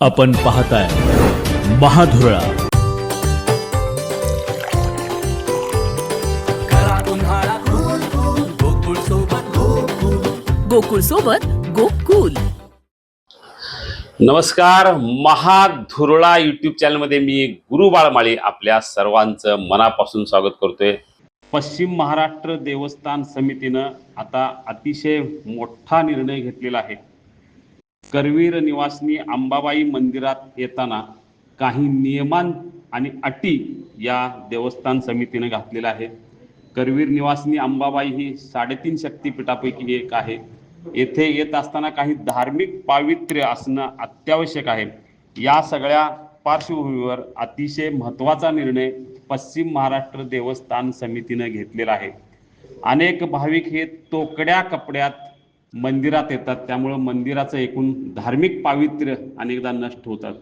आपण पाहताय महाधुरळा. गोकुळ सोबत गोकुल नमस्कार महाधुरळा यूट्यूब चॅनलमध्ये मी गुरु बाळमाळी आपल्या सर्वांचं मनापासून स्वागत करतोय. पश्चिम महाराष्ट्र देवस्थान समितीनं आता अतिशय मोठा निर्णय घेतलेला आहे. करवीर निवासनी अंबाबाई मंदिरात येताना काही नियमान आणि अटी या देवस्थान समितीनं घातलेल्या आहेत. करवीर निवासनी अंबाबाई ही साडेतीन शक्तिपीठापैकी एक आहे. येथे येत असताना काही धार्मिक पावित्र्य असणं अत्यावश्यक आहे. या सगळ्या पार्श्वभूमीवर अतिशय महत्त्वाचा निर्णय पश्चिम महाराष्ट्र देवस्थान समितीनं घेतलेला आहे. अनेक भाविक हे तोकड्या कपड्यात मंदिरात येतात. त्यामुळं मंदिराचं एकूण धार्मिक पावित्र्य अनेकदा नष्ट होतात.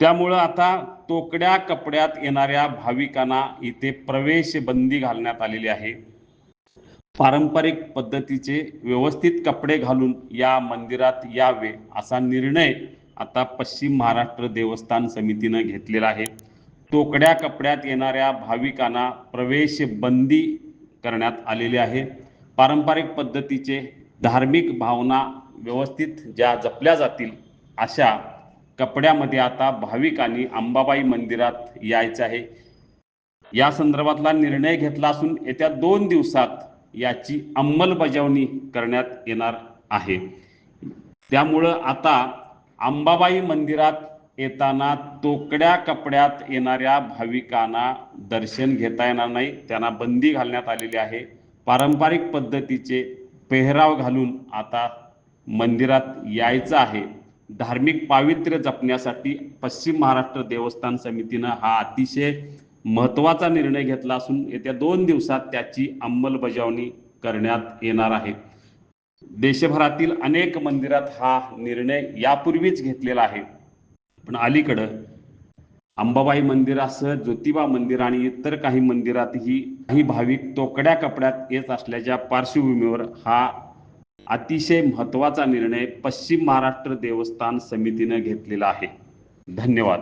त्यामुळं आता तोकड्या कपड्यात येणाऱ्या भाविकांना इथे प्रवेश बंदी घालण्यात आलेली आहे. पारंपरिक पद्धतीचे व्यवस्थित कपडे घालून या मंदिरात यावे असा निर्णय आता पश्चिम महाराष्ट्र देवस्थान समितीनं घेतलेला आहे. तोकड्या कपड्यात येणाऱ्या भाविकांना प्रवेश बंदी करण्यात आलेली आहे. पारंपरिक पद्धतीचे धार्मिक भावना व्यवस्थित ज्या जपल्या जातील अशा कपड्यामध्ये आता भाविकांनी अंबाबाई मंदिरात यायचं आहे. या संदर्भातला निर्णय घेतला असून येत्या दोन दिवसात याची अंमलबजावणी करण्यात येणार आहे. त्यामुळं आता अंबाबाई मंदिरात येताना तोकड्या कपड्यात येणाऱ्या भाविकांना दर्शन घेता येणार नाही. त्यांना बंदी घालण्यात आलेली आहे. पारंपरिक पद्धतीचे पेहराव घालून आता मंदिरात यायचं आहे. धार्मिक पावित्र्य जपण्यासाठी पश्चिम महाराष्ट्र देवस्थान समितीनं हा अतिशय महत्त्वाचा निर्णय घेतला असून येत्या दोन दिवसात त्याची अंमलबजावणी करण्यात येणार आहे. देशभरातील अनेक मंदिरात हा निर्णय यापूर्वीच घेतलेला आहे. पण अलीकडं अंबाबाई मंदिरासह ज्योतिबा मंदिर आणि इतर काही मंदिरातही काही भाविक तोकड्या कपड्यात येत असल्याच्या पार्श्वभूमीवर हा अतिशय महत्त्वाचा निर्णय पश्चिम महाराष्ट्र देवस्थान समितीनं घेतलेला आहे. धन्यवाद.